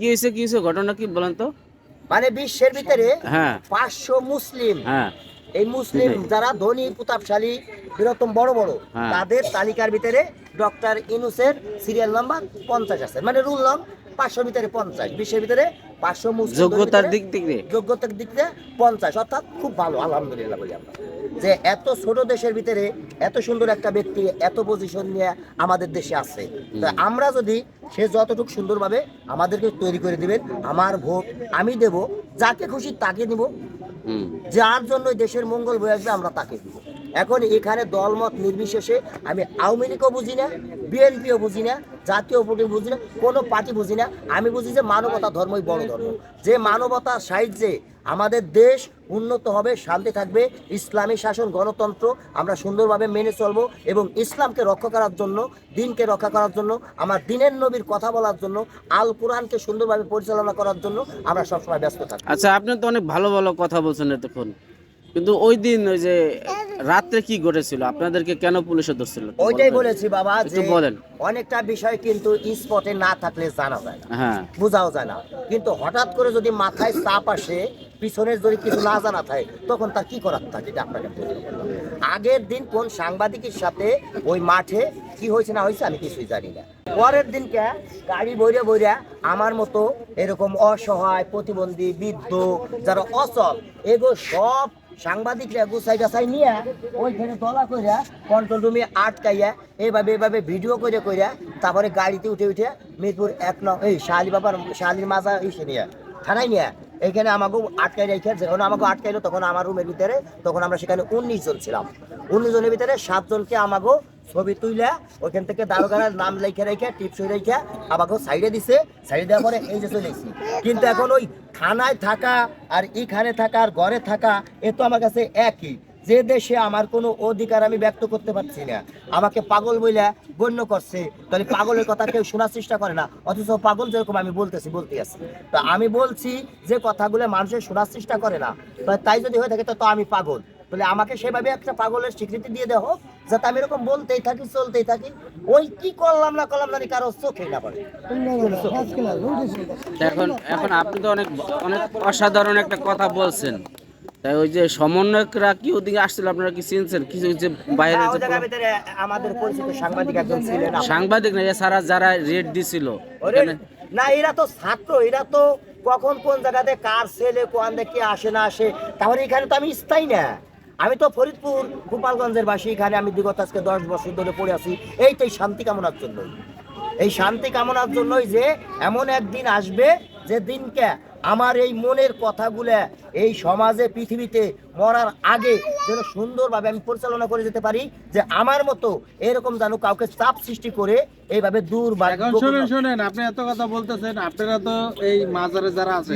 কি হয়েছে কি হয়েছে? ঘটনা কি বলেন তো? মানে বিশ্বের ভিতরে হ্যাঁ। পাঁচশো মুসলিম। হ্যাঁ। এই মুসলিম যারা ধনী প্রতাপশালী বৃহত্তম বড় বড় হ্যাঁ। তাদের তালিকার ভিতরে ডক্টর ইনুসের সিরিয়াল নাম্বার পঞ্চাশ আছে। মানে রুল নং পাঁচশোর ভিতরে পঞ্চাশ বিশ্বের ভিতরে পাঁচশো মুসলিম যোগ্যতার দিক থেকে? যোগ্যতার দিক দিয়ে পঞ্চাশ। অর্থাৎ খুব ভালো আলহামদুলিল্লাহ বলি আমরা। যে এত ছোট দেশের ভিতরে এত সুন্দর একটা ব্যক্তি এত পজিশন নিয়ে আমাদের দেশে আছে। তো আমরা যদি সে যতটুকু সুন্দরভাবে আমাদেরকে তৈরি করে দিবেন আমার ভোট আমি দেব যাকে খুশি তাকে দিব। হুম। যার জন্য দেশের মঙ্গল বয়ে আসবে আমরা তাকে দিব। এখন এখানে দলমত নির্বিশেষে আমি আওয়ামী লীগও বুঝি না বিএনপিও বুঝি না জাতীয় পার্টি বুঝি না, কোনো পার্টি বুঝি না। আমি বুঝি যে মানবতা ধর্মই বড় ধর্ম। যে মানবতা সাহায্যে আমাদের দেশ উন্নত হবে, শান্তি থাকবে, ইসলামী শাসন, গণতন্ত্র আমরা সুন্দরভাবে মেনে চলবো এবং ইসলামকে রক্ষা করার জন্য, দিনকে রক্ষা করার জন্য, আমার দিনের নবীর কথা বলার জন্য, আল কোরআনকে সুন্দরভাবে পরিচালনা করার জন্য আমরা সবসময় ব্যস্ত থাকি আচ্ছা আপনি তো অনেক ভালো ভালো কথা বলছেন এতক্ষণ। কিন্তু ওই দিন ওই যে রাত্রে কি ঘটেছিল? আপনাদেরকে কেন পুলিশে ধরছিল? ওইটাই বলেছি বাবা একটু বলেন। অনেকটা বিষয় কিন্তু স্পটে না থাকলে জানা যায় না। হ্যাঁ। বোঝাও যায় না। কিন্তু হঠাৎ করে যদি মাথায় চাপ আসে পিছনের যদি কিছু না জানা থাকে তখন তার কি করার থাকে আপনাকে আগের দিন কোন সাংবাদিকের সাথে ওই মাঠে কি হয়েছে না হয়েছে আমি কিছুই জানি না। পরের দিনকে গাড়ি বইরে বইরা আমার মতো এরকম অসহায় প্রতিবন্ধী বৃদ্ধ যারা অচল এগো সব সাংবাদিকরা গুছাই গাছাই নিয়ে ওইখানে দলা কইরা কন্ট্রোল রুমে আটকাইয়া এইভাবে এইভাবে ভিডিও করে কইরা তারপরে গাড়িতে উঠে উঠে মিরপুর এক নং এই শালি বাবার শালির মাজা এসে নিয়ে, থানায় নিয়ে এইখানে আমাকে আটকাই রেখে যখন আমাকে আটকাইলো তখন আমার রুমের ভিতরে, তখন আমরা সেখানে উনিশ জন ছিলাম। উনিশ জনের ভিতরে সাতজনকে আমাকে ছবি তুইলা, ওইখান থেকে দারোগানের নাম লেখে রেখে টিপসই রেখে আমাকে সাইডে দিছে, সাইডে দেওয়ার পরে এই যে চলে কিন্তু এখন ওই থানায় থাকা আর এখানে থাকা আর ঘরে থাকা, এ তো আমার কাছে একই। যে দেশে আমার কোনো অধিকার আমি ব্যক্ত করতে পারছি না, আমাকে পাগল বইলা গণ্য করছে, তাহলে পাগলের কথা কেউ শোনার চেষ্টা করে না, অথচ পাগল যেরকম আমি বলতেছি বলতে আছি। তো আমি বলছি যে কথাগুলো মানুষের শোনার চেষ্টা করে না, তাই যদি হয়ে থাকে তো আমি পাগল। তাহলে আমাকে সেভাবে একটা পাগলের স্বীকৃতি দিয়ে দেওয়া হোক যাতে আমি এরকম বলতেই থাকি চলতেই থাকি। ওই কি করলাম না করলাম জানি কারও চোখে না পড়ে। এখন এখন আপনি তো অনেক অনেক অসাধারণ একটা কথা বলছেন। তাই ওই যে সমন্বয়করা কি ওদিকে আসছিল? আপনারা কি চিনছেন? কিছু যে বাইরে আমাদের পরিচিত সাংবাদিক একজন ছিলেন। সাংবাদিক না এছাড়া যারা রেড দিছিল না এরা তো ছাত্র এরা তো কখন কোন জায়গাতে কার ছেলে কোন দেখে আসে না আসে তাহলে এখানে তো আমি স্থায়ী না। আমি তো ফরিদপুর গোপালগঞ্জের বাসী এখানে আমি বিগত আজকে দশ বছর ধরে পড়ে আছি। এইটাই শান্তি কামনার জন্যই। এই শান্তি কামনার জন্যই যে এমন একদিন আসবে যে দিনকে আমার এই মনের কথাগুলো এই সমাজে পৃথিবীতে মরার আগে যেন সুন্দরভাবে আমি পরিচালনা করে যেতে পারি যে আমার মতো এরকম যেন কাউকে চাপ সৃষ্টি করে এইভাবে দূর শোনেন শোনেন আপনি এত কথা বলতেছেন আপনারা তো এই মাজারে যারা আছে